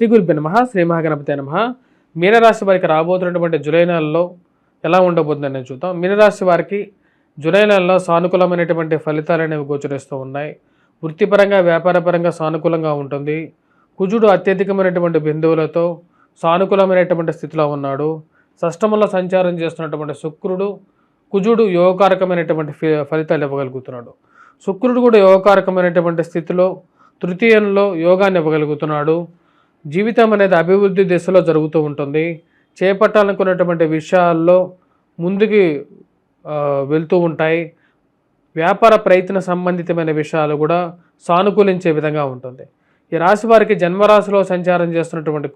శ్రీ గురుభ్య నమ శ్రీ మహాగణపతి నమ. మీనరాశి వారికి రాబోతున్నటువంటి జులై నెలలో ఎలా ఉండబోతుందని చూద్దాం. మీనరాశి వారికి జూలై నెలలో సానుకూలమైనటువంటి ఫలితాలు అనేవి గోచరిస్తూ ఉన్నాయి. వృత్తిపరంగా వ్యాపారపరంగా సానుకూలంగా ఉంటుంది. కుజుడు అత్యధికమైనటువంటి బిందువులతో సానుకూలమైనటువంటి స్థితిలో ఉన్నాడు. షష్టమంలో సంచారం చేస్తున్నటువంటి శుక్రుడు కుజుడు యోగకారకమైనటువంటి ఫలితాలు ఇవ్వగలుగుతున్నాడు. శుక్రుడు కూడా యోగకారకమైనటువంటి స్థితిలో తృతీయంలో యోగాన్ని ఇవ్వగలుగుతున్నాడు. జీవితం అనేది అభివృద్ధి దిశలో జరుగుతూ ఉంటుంది. చేపట్టాలనుకున్నటువంటి విషయాల్లో ముందుకి వెళ్తూ ఉంటాయి. వ్యాపార ప్రయత్న సంబంధితమైన విషయాలు కూడా సానుకూలించే విధంగా ఉంటుంది. ఈ రాశి వారికి జన్మరాశిలో సంచారం చేస్తున్నటువంటి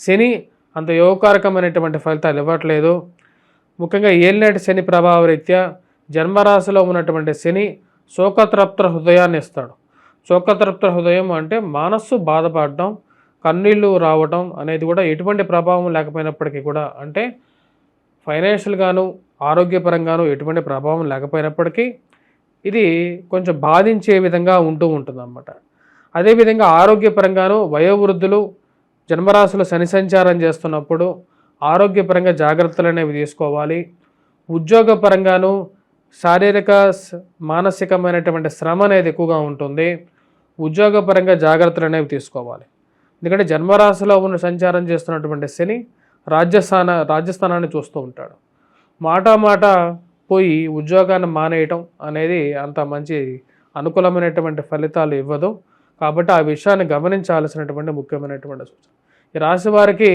శని అంత యోగకారకమైనటువంటి ఫలితాలు ఇవ్వట్లేదు. ముఖ్యంగా ఏలినాటి శని ప్రభావ రీత్యా జన్మరాశిలో ఉన్నటువంటి శని శోకతృప్త హృదయాన్ని ఇస్తాడు. శోకతృప్త హృదయం అంటే మనస్సు బాధపడడం కన్నీళ్ళు రావటం అనేది కూడా ఎటువంటి ప్రభావం లేకపోయినప్పటికీ కూడా అంటే ఫైనాన్షియల్గాను ఆరోగ్యపరంగాను ఎటువంటి ప్రభావం లేకపోయినప్పటికీ ఇది కొంచెం బాధించే విధంగా ఉంటూ ఉంటుంది అన్నమాట అదేవిధంగా ఆరోగ్యపరంగాను వయోవృద్ధులు జన్మరాశులు శని సంచారం చేస్తున్నప్పుడు ఆరోగ్యపరంగా జాగ్రత్తలు అనేవి తీసుకోవాలి. ఉద్యోగపరంగాను శారీరక మానసికమైనటువంటి శ్రమ అనేది ఎక్కువగా ఉంటుంది. ఉద్యోగపరంగా జాగ్రత్తలు అనేవి తీసుకోవాలి. ఎందుకంటే జన్మరాశిలో ఉన్న సంచారం చేస్తున్నటువంటి శని రాజ్యస్థాన రాజ్యస్థానాన్ని చూస్తూ ఉంటాడు. మాట మాట పోయి ఉద్యోగాన్ని మానేయటం అనేది అంత మంచి అనుకూలమైనటువంటి ఫలితాలు ఇవ్వదు. కాబట్టి ఆ విషయాన్ని గమనించాల్సినటువంటి ముఖ్యమైనటువంటి సూచన. ఈ రాశి వారికి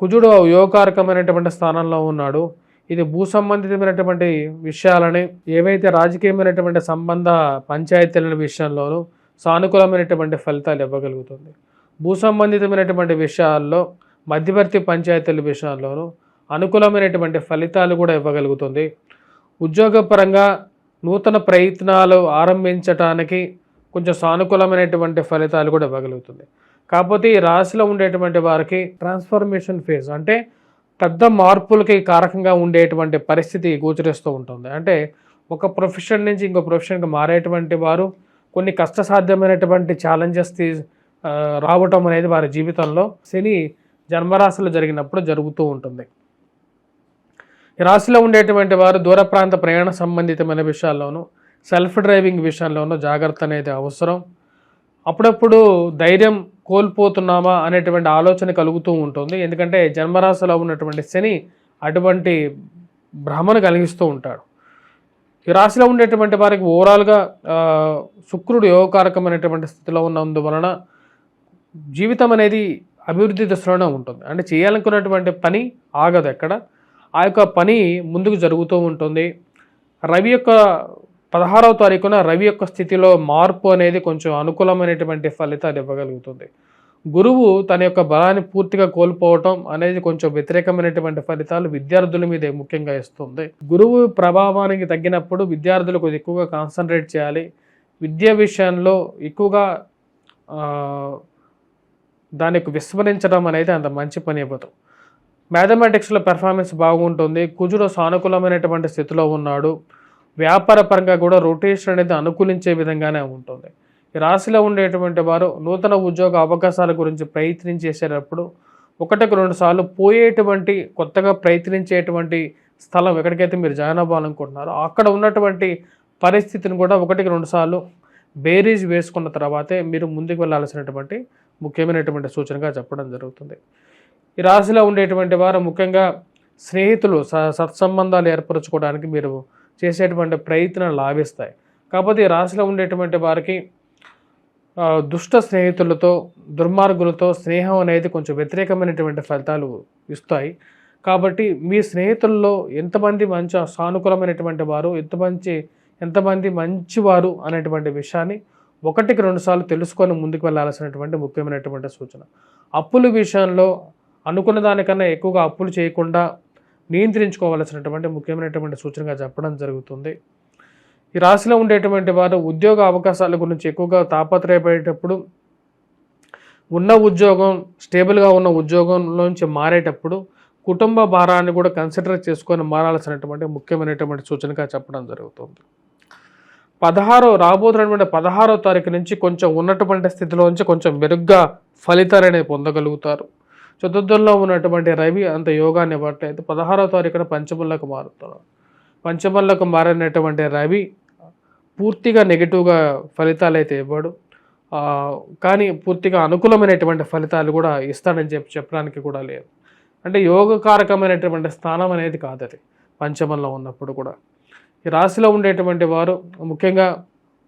కుజుడు యోగకారకమైనటువంటి స్థానంలో ఉన్నాడు. ఇది భూ సంబంధితమైనటువంటి విషయాలని ఏవైతే రాజకీయమైనటువంటి సంబంధ పంచాయతీల విషయంలోనూ సానుకూలమైనటువంటి ఫలితాలు ఇవ్వగలుగుతుంది. భూ సంబంధితమైనటువంటి విషయాల్లో మధ్యవర్తి పంచాయతీల విషయాల్లోనూ అనుకూలమైనటువంటి ఫలితాలు కూడా ఇవ్వగలుగుతుంది. ఉద్యోగపరంగా నూతన ప్రయత్నాలు ఆరంభించటానికి కొంచెం సానుకూలమైనటువంటి ఫలితాలు కూడా ఇవ్వగలుగుతుంది. కాకపోతే ఈ రాశిలో ఉండేటువంటి వారికి ట్రాన్స్ఫర్మేషన్ ఫేజ్ అంటే పెద్ద మార్పులకి కారకంగా ఉండేటువంటి పరిస్థితి గోచరిస్తూ ఉంటుంది. అంటే ఒక ప్రొఫెషన్ నుంచి ఇంకో ప్రొఫెషన్కి మారేటువంటి వారు కొన్ని కష్టసాధ్యమైనటువంటి ఛాలెంజెస్ తీ రావటం అనేది వారి జీవితంలో శని జన్మరాశిలో జరిగినప్పుడు జరుగుతూ ఉంటుంది. ఈ రాశిలో ఉండేటువంటి వారు దూర ప్రాంత ప్రయాణ సంబంధితమైన విషయాల్లోనూ సెల్ఫ్ డ్రైవింగ్ విషయంలోనూ జాగ్రత్త అనేది అవసరం. అప్పుడప్పుడు ధైర్యం కోల్పోతున్నామా అనేటువంటి ఆలోచన కలుగుతూ ఉంటుంది. ఎందుకంటే జన్మరాశిలో ఉన్నటువంటి శని అటువంటి భ్రమను కలిగిస్తూ ఉంటాడు. ఈ రాశిలో ఉండేటువంటి వారికి ఓవరాల్గా శుక్రుడు యోగకారకమైనటువంటి స్థితిలో ఉన్నందువలన జీవితం అనేది అభివృద్ధి దశలోనే ఉంటుంది. అంటే చేయాలనుకున్నటువంటి పని ఆగదు ఎక్కడ. ఆ యొక్క పని ముందుకు జరుగుతూ ఉంటుంది. రవి యొక్క పదహారవ తారీఖున రవి యొక్క స్థితిలో మార్పు అనేది కొంచెం అనుకూలమైనటువంటి ఫలితాలు ఇవ్వగలుగుతుంది. గురువు తన యొక్క బలాన్ని పూర్తిగా కోల్పోవటం అనేది కొంచెం వ్యతిరేకమైనటువంటి ఫలితాలు విద్యార్థుల మీద ముఖ్యంగా ఇస్తుంది. గురువు ప్రభావానికి తగ్గినప్పుడు విద్యార్థులు కొద్దిగా ఎక్కువగా కాన్సన్ట్రేట్ చేయాలి. విద్య విషయంలో ఎక్కువగా దానికి విస్మరించడం అనేది అంత మంచి పని ఇవ్వదు మ్యాథమెటిక్స్లో పెర్ఫార్మెన్స్ బాగుంటుంది కుజుడు సానుకూలమైనటువంటి స్థితిలో ఉన్నాడు వ్యాపార పరంగా కూడా రొటేషన్ అనేది అనుకూలించే విధంగానే ఉంటుంది. ఈ రాశిలో ఉండేటువంటి వారు నూతన ఉద్యోగ అవకాశాల గురించి ప్రయత్నించేసేటప్పుడు ఒకటికి రెండు సార్లు పోయేటువంటి కొత్తగా ప్రయత్నించేటువంటి స్థలం ఎక్కడికైతే మీరు జాయిన్ అవ్వాలనుకుంటున్నారో అక్కడ ఉన్నటువంటి పరిస్థితిని కూడా ఒకటికి రెండు సార్లు బేరీజ్ వేసుకున్న తర్వాతే మీరు ముందుకు వెళ్ళాల్సినటువంటి ముఖ్యమైనటువంటి సూచనగా చెప్పడం జరుగుతుంది. ఈ రాశిలో ఉండేటువంటి వారు ముఖ్యంగా స్నేహితులు స సత్సంబంధాలు ఏర్పరచుకోవడానికి మీరు చేసేటువంటి ప్రయత్నాలు లాభిస్తాయి. కాకపోతే ఈ రాశిలో ఉండేటువంటి వారికి దుష్ట స్నేహితులతో దుర్మార్గులతో స్నేహం అనేది కొంచెం వ్యతిరేకమైనటువంటి ఫలితాలు ఇస్తాయి. కాబట్టి మీ స్నేహితుల్లో ఎంతమంది మంచి సానుకూలమైనటువంటి వారు ఎంత మంచి ఎంతమంది మంచివారు అనేటువంటి విషయాన్ని ఒకటికి రెండుసార్లు తెలుసుకొని ముందుకు వెళ్ళాల్సినటువంటి ముఖ్యమైనటువంటి సూచన. అప్పుల విషయంలో అనుకున్న దానికన్నా ఎక్కువగా అప్పులు చేయకుండా నియంత్రించుకోవాల్సినటువంటి ముఖ్యమైనటువంటి సూచనగా చెప్పడం జరుగుతుంది. ఈ రాశిలో ఉండేటువంటి వారు ఉద్యోగ అవకాశాల గురించి ఎక్కువగా తాపత్రయపడేటప్పుడు ఉన్న ఉద్యోగం స్టేబుల్గా ఉన్న ఉద్యోగంలోంచి మారేటప్పుడు కుటుంబ భారాన్ని కూడా కన్సిడర్ చేసుకొని మారాల్సినటువంటి ముఖ్యమైనటువంటి సూచనగా చెప్పడం జరుగుతుంది. పదహారో రాబోతున్నటువంటి పదహారో తారీఖు నుంచి కొంచెం ఉన్నటువంటి స్థితిలో నుంచి కొంచెం మెరుగ్గా ఫలితాలు అనేది పొందగలుగుతారు. చతుర్థంలో ఉన్నటువంటి రవి అంత యోగాన్ని ఇవ్వట్లేదు పదహారో తారీఖున పంచమంలోకి మారుతున్నారు పంచమంలోకి మారినటువంటి రవి పూర్తిగా నెగిటివ్గా ఫలితాలు అయితే ఇవ్వడు. కానీ పూర్తిగా అనుకూలమైనటువంటి ఫలితాలు కూడా ఇస్తాడని చెప్పి చెప్పడానికి కూడా లేదు. అంటే యోగకారకమైనటువంటి స్థానం అనేది కాదు అది పంచమంలో ఉన్నప్పుడు కూడా. ఈ రాశిలో ఉండేటువంటి వారు ముఖ్యంగా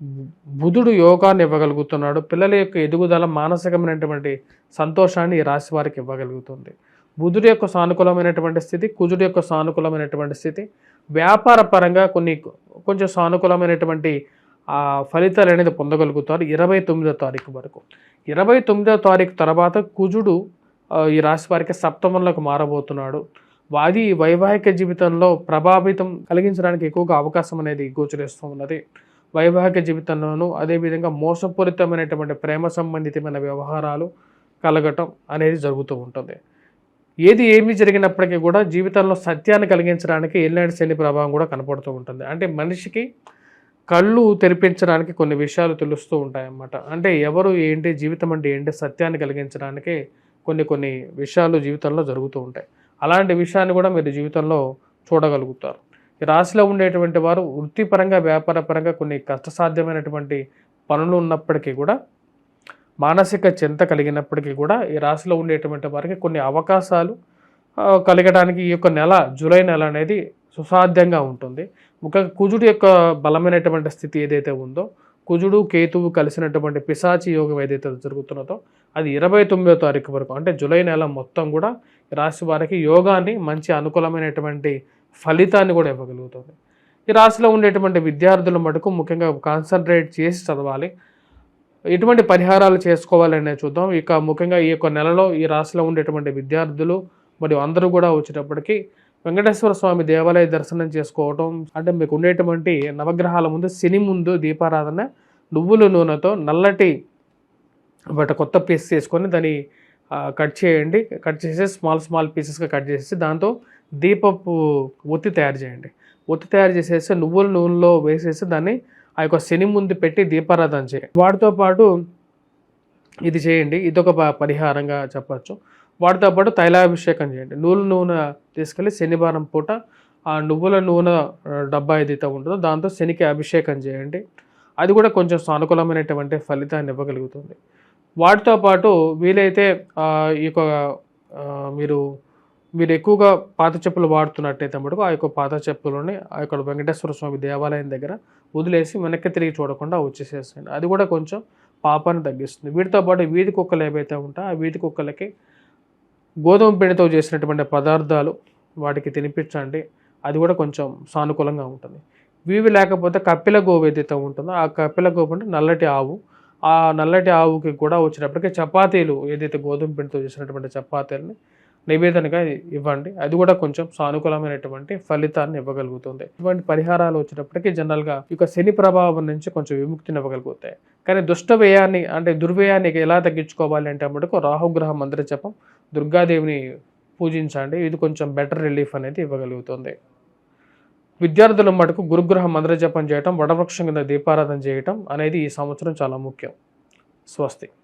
బు- బుధుడు యోగాన్ని ఇవ్వగలుగుతున్నాడు. పిల్లల యొక్క ఎదుగుదల మానసికమైనటువంటి సంతోషాన్ని ఈ రాశి వారికి ఇవ్వగలుగుతుంది. బుధుడు యొక్క సానుకూలమైనటువంటి స్థితి కుజుడు యొక్క సానుకూలమైనటువంటి స్థితి వ్యాపార పరంగా కొన్ని కొంచెం సానుకూలమైనటువంటి ఫలితాలు అనేది పొందగలుగుతారు ఇరవై తొమ్మిదో తారీఖు వరకు. ఇరవై తొమ్మిదో తారీఖు తర్వాత కుజుడు ఈ రాశి వారికి సప్తమంలోకి మారబోతున్నాడు. వాది వైవాహిక జీవితంలో ప్రభావితం కలిగించడానికి ఎక్కువగా అవకాశం అనేది గోచరిస్తూ ఉన్నది. వైవాహిక జీవితంలోనూ అదేవిధంగా మోసపూరితమైనటువంటి ప్రేమ సంబంధితమైన వ్యవహారాలు కలగటం అనేది జరుగుతూ ఉంటుంది. ఏది ఏమి జరిగినప్పటికీ కూడా జీవితంలో సత్యాన్ని కలిగించడానికి ఎల్లాంటి శని ప్రభావం కూడా కనపడుతూ ఉంటుంది. అంటే మనిషికి కళ్ళు తెరిపించడానికి కొన్ని విషయాలు తెలుస్తూ ఉంటాయి అన్నమాట అంటే ఎవరు ఏంటి జీవితం అంటే ఏంటి సత్యాన్ని కలిగించడానికి కొన్ని కొన్ని విషయాలు జీవితంలో జరుగుతూ ఉంటాయి. అలాంటి విషయాన్ని కూడా మీరు జీవితంలో చూడగలుగుతారు. ఈ రాశిలో ఉండేటువంటి వారు వృత్తిపరంగా వ్యాపారపరంగా కొన్ని కష్టసాధ్యమైనటువంటి పనులు ఉన్నప్పటికీ కూడా మానసిక చింత కలిగినప్పటికీ కూడా ఈ రాశిలో ఉండేటువంటి వారికి కొన్ని అవకాశాలు కలగడానికి ఈ యొక్క నెల జూలై నెల అనేది సుసాధ్యంగా ఉంటుంది. ముఖ్యంగా కుజుడు యొక్క బలమైనటువంటి స్థితి ఏదైతే ఉందో కుజుడు కేతువు కలిసినటువంటి పిశాచి యోగం ఏదైతే జరుగుతున్నదో అది ఇరవై తొమ్మిదో తారీఖు వరకు అంటే జూలై నెల మొత్తం కూడా రాశి వారికి యోగాన్ని మంచి అనుకూలమైనటువంటి ఫలితాన్ని కూడా ఇవ్వగలుగుతుంది. ఈ రాశిలో ఉండేటువంటి విద్యార్థుల మటుకు ముఖ్యంగా కాన్సన్ట్రేట్ చేసి చదవాలి. ఎటువంటి పరిహారాలు చేసుకోవాలనే చూద్దాం. ఇక ముఖ్యంగా ఈ యొక్క నెలలో ఈ రాశిలో ఉండేటువంటి విద్యార్థులు మరియు అందరూ కూడా వచ్చేటప్పటికి వెంకటేశ్వర స్వామి దేవాలయ దర్శనం చేసుకోవటం అంటే మీకు ఉండేటువంటి నవగ్రహాల ముందు శని ముందు దీపారాధన నువ్వుల నూనెతో నల్లటి బట్ కొత్త పీస్ చేసుకొని దాని కట్ చేయండి. కట్ చేసి స్మాల్ స్మాల్ పీసెస్గా కట్ చేసేసి దాంతో దీపపు ఒత్తి తయారు చేయండి. ఒత్తి తయారు చేసేసి నువ్వుల నూనెలో వేసేసి దాన్ని ఆ యొక్క శని ముందు పెట్టి దీపారాధన చేయండి. వాటితో పాటు ఇది చేయండి. ఇదొక ప- పరిహారంగా చెప్పచ్చు. వాటితో పాటు తైలాభిషేకం చేయండి. నూనె నూనె తీసుకెళ్ళి శనివారం పూట ఆ నువ్వుల నూనె డబ్బా ఏదైతే ఉంటుందో దాంతో శనికి అభిషేకం చేయండి. అది కూడా కొంచెం సానుకూలమైనటువంటి ఫలితాన్ని ఇవ్వగలుగుతుంది. వాటితో పాటు వీలైతే ఈ యొక్క మీరు మీరు ఎక్కువగా పాత చెప్పులు వాడుతున్నట్టయితే మటుకు ఆ యొక్క పాత చెప్పులని ఆ యొక్క వెంకటేశ్వర స్వామి దేవాలయం దగ్గర వదిలేసి వెనక్కి తిరిగి చూడకుండా వచ్చేసేసేయండి. అది కూడా కొంచెం పాపాన్ని తగ్గిస్తుంది. వీటితో పాటు వీధి కుక్కలు ఏవైతే ఉంటాయో ఆ వీధి కుక్కలకి గోధుమ పిండితో చేసినటువంటి పదార్థాలు వాటికి తినిపించండి. అది కూడా కొంచెం సానుకూలంగా ఉంటుంది. వీవి లేకపోతే కప్పిల గోవు ఏదైతే ఉంటుందో ఆ కప్పిల గోవు అంటే నల్లటి ఆవు. ఆ నల్లటి ఆవుకి కూడా వచ్చినప్పటికీ చపాతీలు ఏదైతే గోధుమ పిండితో చేసినటువంటి చపాతీలని నివేదనగా ఇవ్వండి. అది కూడా కొంచెం సానుకూలమైనటువంటి ఫలితాన్ని ఇవ్వగలుగుతుంది. ఇటువంటి పరిహారాలు వచ్చినప్పటికీ జనరల్గా ఈ యొక్క శని ప్రభావం నుంచి కొంచెం విముక్తిని ఇవ్వగలుగుతాయి. కానీ దుష్ట వ్యయాన్ని అంటే దుర్వ్యయాన్ని ఎలా తగ్గించుకోవాలి అంటే మటుకు రాహుగ్రహ మంత్ర జపం దుర్గాదేవిని పూజించండి. ఇది కొంచెం బెటర్ రిలీఫ్ అనేది ఇవ్వగలుగుతుంది. విద్యార్థుల మటుకు గురుగ్రహ మంత్ర జపం చేయటం వడవృక్షం కింద దీపారాధన చేయటం అనేది ఈ సంవత్సరం చాలా ముఖ్యం. స్వస్తి.